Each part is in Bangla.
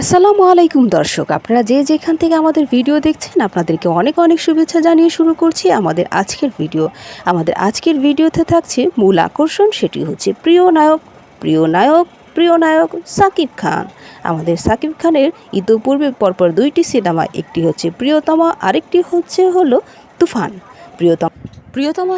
আসসালামু আলাইকুম দর্শক। আপনারা যে যেখান থেকে আমাদের ভিডিও দেখছেন, আপনাদেরকে অনেক অনেক শুভেচ্ছা জানিয়ে শুরু করছি আমাদের আজকের ভিডিও। আমাদের আজকের ভিডিওতে থাকছে মূল আকর্ষণ সেটি হচ্ছে প্রিয় নায়ক প্রিয় নায়ক প্রিয় নায়ক সাকিব খান। আমাদের সাকিব খানের ইতোপূর্বে পরপর দুইটি সিনেমা, একটি হচ্ছে প্রিয়তমা, আরেকটি হচ্ছে হলো তুফান। প্রিয়তম প্রিয়তমা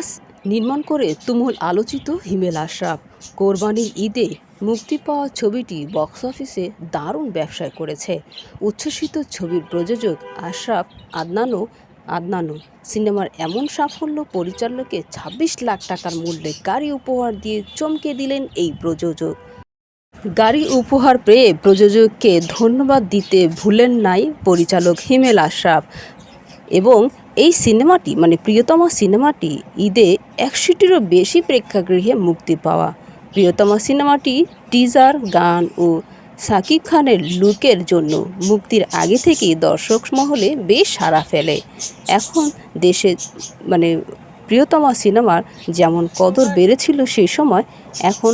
নির্মাণ করে তুমুল আলোচিত হিমেল আশরাফ। কোরবানির ঈদে মুক্তি পাওয়া ছবিটি বক্স অফিসে দারুণ ব্যবসায় করেছে। উচ্ছ্বসিত ছবির প্রযোজক আশরাফ আদনানো আদনানো সিনেমার এমন সাফল্য পরিচালককে ছাব্বিশ লাখ টাকার মূল্যে গাড়ি উপহার দিয়ে চমকে দিলেন এই প্রযোজক। গাড়ি উপহার পেয়ে প্রযোজককে ধন্যবাদ দিতে ভুলেন নাই পরিচালক হিমেল আশরাফ। এবং এই সিনেমাটি মানে প্রিয়তমা সিনেমাটি ঈদে একশোটিরও বেশি প্রেক্ষাগৃহে মুক্তি পাওয়া। প্রিয়তমা সিনেমাটি টিজার, গান ও সাকিব খানের লুকের জন্য মুক্তির আগে থেকেই দর্শক মহলে বেশ সাড়া ফেলে। এখন দেশে মানে প্রিয়তমা সিনেমার যেমন কদর বেড়েছিল সেই সময়, এখন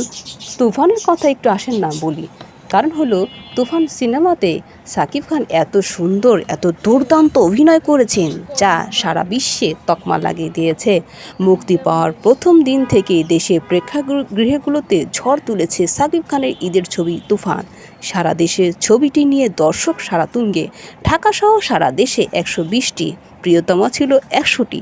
তুফানের কথা একটু আসেন না বলি। কারণ হলো, তুফান সিনেমাতে সাকিব খান এত সুন্দর, এত দুর্দান্ত অভিনয় করেছেন, যা সারা বিশ্বে তকমা লাগিয়ে দিয়েছে। মুক্তি পাওয়ার প্রথম দিন থেকে দেশে প্রেক্ষাগৃহগুলোতে ঝড় তুলেছে সাকিব খানের ঈদের ছবি তুফান। সারা দেশে ছবিটি নিয়ে দর্শক সারা তুঙ্গে ঢাকাসহ সারা দেশে একশো বিশটি প্রিয়তমা ছিল একশোটি।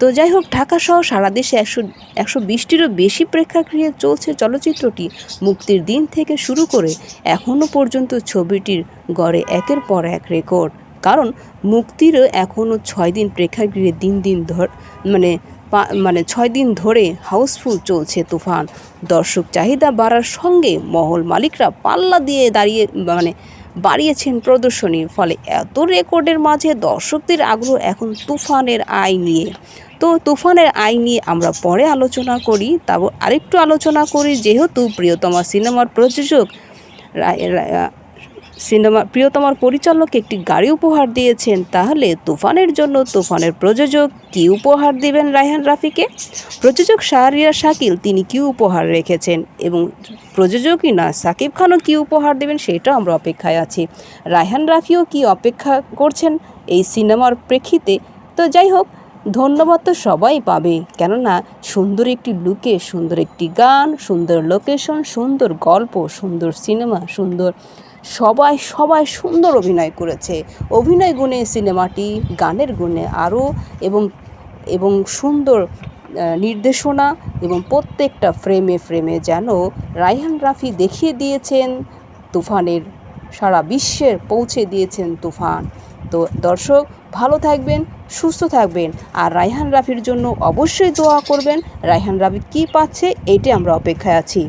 তো যাই হোক ঢাকাসহ সারা দেশে একশো একশো বিশটিরও বেশি প্রেক্ষাগৃহে চলছে চলচ্চিত্রটি। মুক্তির দিন থেকে শুরু করে এখনও পর্যন্ত ছবিটির গড়ে একের পর এক রেকর্ড। কারণ মুক্তিরও এখনও ছয় দিন প্রেক্ষাগৃহে দিন দিন ধর মানে মানে ছয় দিন ধরে হাউসফুল চলছে তুফান। দর্শক চাহিদা বাড়ার সঙ্গে মহল মালিকরা পাল্লা দিয়ে দাঁড়িয়ে মানে বাড়িয়েছেন প্রদর্শনীর ফলে এত রেকর্ডের মাঝে দর্শকদের আগ্রহ এখন তুফানের আয় নিয়ে। তো তুফানের আয় নিয়ে আমরা পরে আলোচনা করি, তারপর আরেকটু আলোচনা করি। যেহেতু প্রিয়তমা সিনেমার প্রযোজক সিনেমা প্রিয়তমার পরিচালক একটি গাড়ি উপহার দিয়েছেন, তাহলে তুফানের জন্য তুফানের প্রযোজক কী উপহার দিবেন রায়হান রাফিকে? প্রযোজক শাহরিয়া শাকিল তিনি কী উপহার রেখেছেন এবং প্রযোজকই না, সাকিব খানও কী উপহার দেবেন সেটাও আমরা অপেক্ষায় আছি। রায়হান রাফিও কি অপেক্ষা করছেন এই সিনেমার প্রেক্ষিতে? তো যাই হোক, ধন্যবাদ তো সবাই পাবে। কেননা, সুন্দর একটি লুকে সুন্দর একটি গান, সুন্দর লোকেশন, সুন্দর গল্প, সুন্দর সিনেমা, সুন্দর সবাই সবাই সুন্দর অভিনয় করেছে। অভিনয় গুণে সিনেমাটি গানের গুণে আরও এবং এবং সুন্দর নির্দেশনা এবং প্রত্যেকটা ফ্রেমে ফ্রেমে যেন রায়হান রাফি দেখিয়ে দিয়েছেন, তুফানের সারা বিশ্বের পৌঁছে দিয়েছেন তুফান। তো দর্শক, ভালো থাকবেন, সুস্থ থাকবেন আর রায়হান রাফির জন্য অবশ্যই দোয়া করবেন। রায়হান রাফি কী পাচ্ছে এইটাই আমরা অপেক্ষায় আছি।